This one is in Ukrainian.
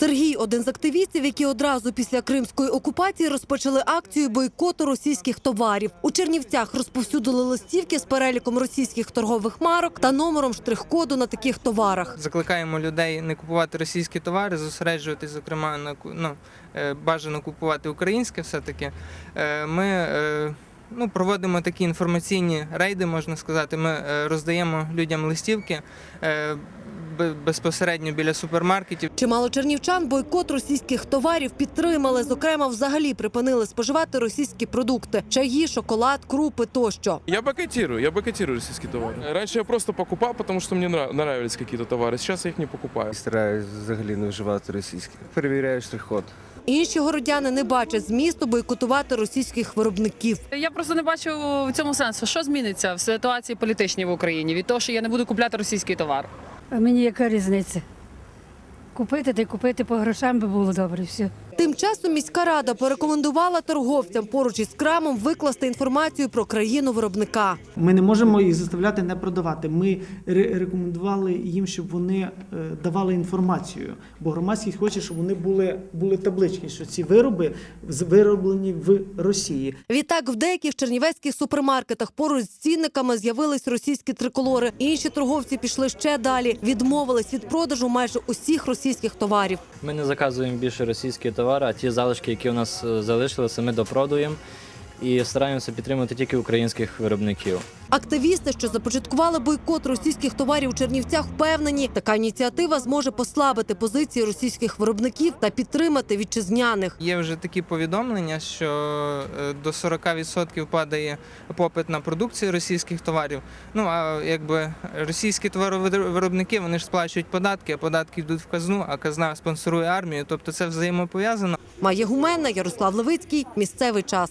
Сергій один з активістів, які одразу після кримської окупації розпочали акцію бойкоту російських товарів. У Чернівцях розповсюдили листівки з переліком російських торгових марок та номером штрих-коду на таких товарах. Закликаємо людей не купувати російські товари, зосереджуватись, зокрема, на ну, е, бажано купувати українське все-таки. Е, Ми е, ну, проводимо такі інформаційні рейди, можна сказати. Ми роздаємо людям листівки безпосередньо біля супермаркетів. Чимало чернівчан бойкот російських товарів підтримали. Зокрема, взагалі припинили споживати російські продукти: чаї, шоколад, крупи тощо. Я бойкотирую, я бойкотирую российские товары. Раньше я просто покупал, потому что мне нрав- нравились какие-то товары. Сейчас я их не покупаю. Стараюсь взагалі не вживати російське. Перевіряю штрих-код. Інші городяни не бачать змісту бойкотувати російських виробників. Я просто не бачу в цьому сенсу. Що зміниться в ситуації політичній в Україні від того, що я не буду купляти російський товар. А мені яка різниця? Купити та й купити по грошам би було добре. Все. Тим часом міська рада порекомендувала торговцям поруч із крамом викласти інформацію про країну виробника. Ми не можемо їх заставляти не продавати. Ми рекомендували їм, щоб вони е, давали інформацію. Бо громадськість хоче, щоб вони були, були таблички, що ці вироби з- вироблені в Росії. Відтак, в деяких чернівецьких супермаркетах поруч з цінниками з'явились російські триколори. Інші торговці пішли ще далі, відмовились від продажу майже усіх російських товарів. Ми не заказуємо більше російські товари, а ті залишки, які у нас е, залишилися, ми допродуємо і стараємося підтримувати тільки українських виробників. Активісти, що започаткували бойкот російських товарів у Чернівцях, впевнені, така ініціатива зможе послабити позиції російських виробників та підтримати вітчизняних. Є вже такі повідомлення, що е, до 40% падає попит на продукцію російських товарів. Ну а якби російські товаровиробники вони ж сплачують податки, а податки йдуть в казну, а казна спонсорує армію. Тобто це взаємопов'язано. Має гуменна Ярослав Левицький. Місцевий час.